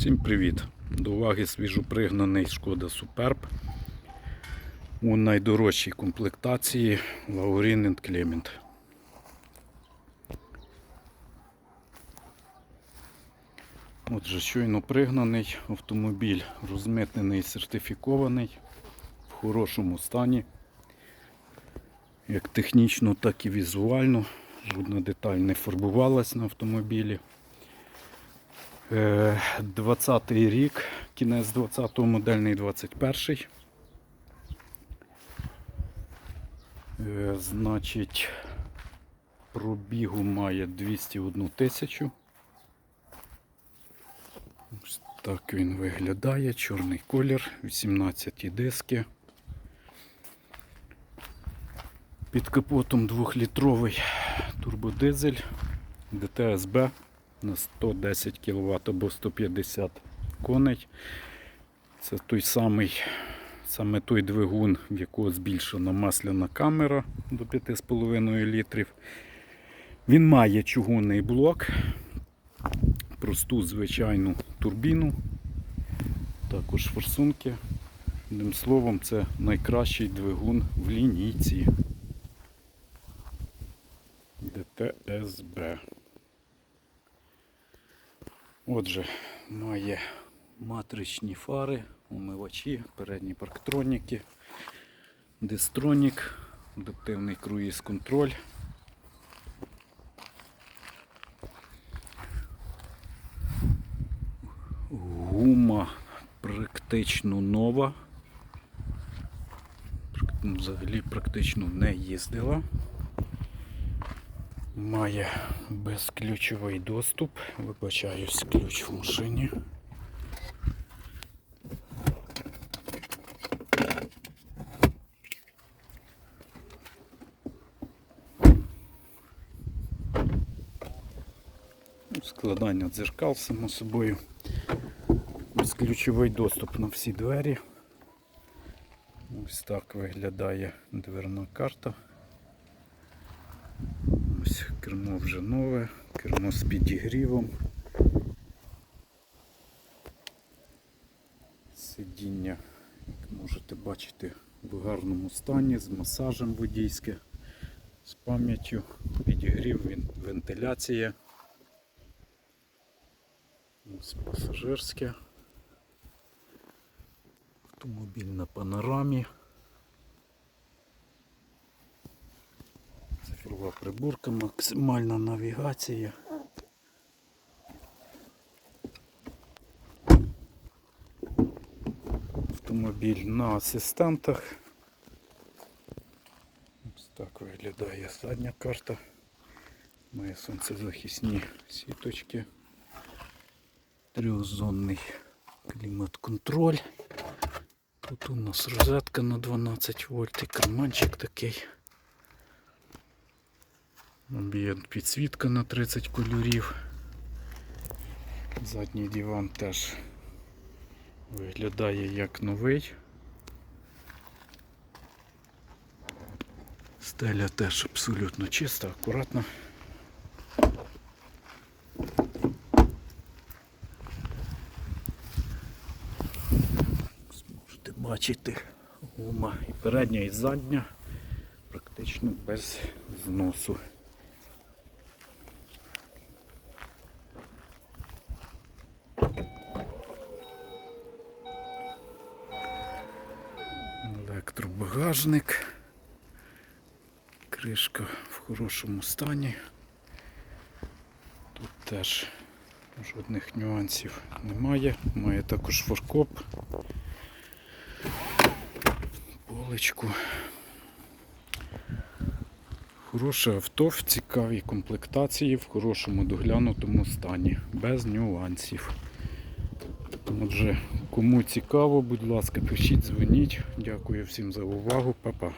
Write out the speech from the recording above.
Всім привіт! До уваги свіжопригнаний Шкода Суперб у найдорожчій комплектації Laurin Clement. Отже, щойно пригнаний автомобіль розмитнений, сертифікований, в хорошому стані, як технічно, так і візуально. Жодна деталь не фарбувалась на автомобілі. 20 й рік, кінець 20-го, модельний 21-й. Е, Значить, пробігу має 201 тисячу. Ось так він виглядає, чорний колір, 18 диски. Під капотом 2-літровий турбодизель ДТСБ на 110 кВт або 150 коней. Це той самий, саме той двигун, в якого збільшена масляна камера до 5,5 літрів. Він має чугунний блок, просту звичайну турбіну, також форсунки. Одним словом, це найкращий двигун в лінійці ДТСБ. Отже, має матричні фари, умивачі, передні парктроніки, дистронік, адаптивний круїз контроль. Гума практично нова. Взагалі практично не їздила. Має безключовий доступ. Вибачаюсь, ключ в машині. Складання дзеркал, само собою. Безключовий доступ на всі двері. Ось так виглядає дверна карта. Ось кермо вже нове, кермо з підігрівом. Сидіння, як можете бачити, в гарному стані, з масажем водійське, з пам'яттю, підігрів, вентиляція. Ось пасажирське. Автомобіль на панорамі. Цифрова приборка, максимальна навігація. Автомобіль на асистентах. Ось так виглядає задня карта. Має сонцезахисні сіточки. Трьохзонний клімат-контроль. Тут у нас розетка на 12 вольт і карманчик такий. Ambient підсвітка на 30 кольорів. Задній диван теж виглядає як новий. Стеля теж абсолютно чиста, акуратна. Можете бачити гума і передня, і задня практично без зносу. Електробагажник. Кришка в хорошому стані. Тут теж жодних нюансів немає. Має також форкоп. Поличку. Хороше авто в цікавій комплектації, в хорошому доглянутому стані, без нюансів. Отже, кому цікаво, будь ласка, пишіть, дзвоніть. Дякую всім за увагу, Па-па.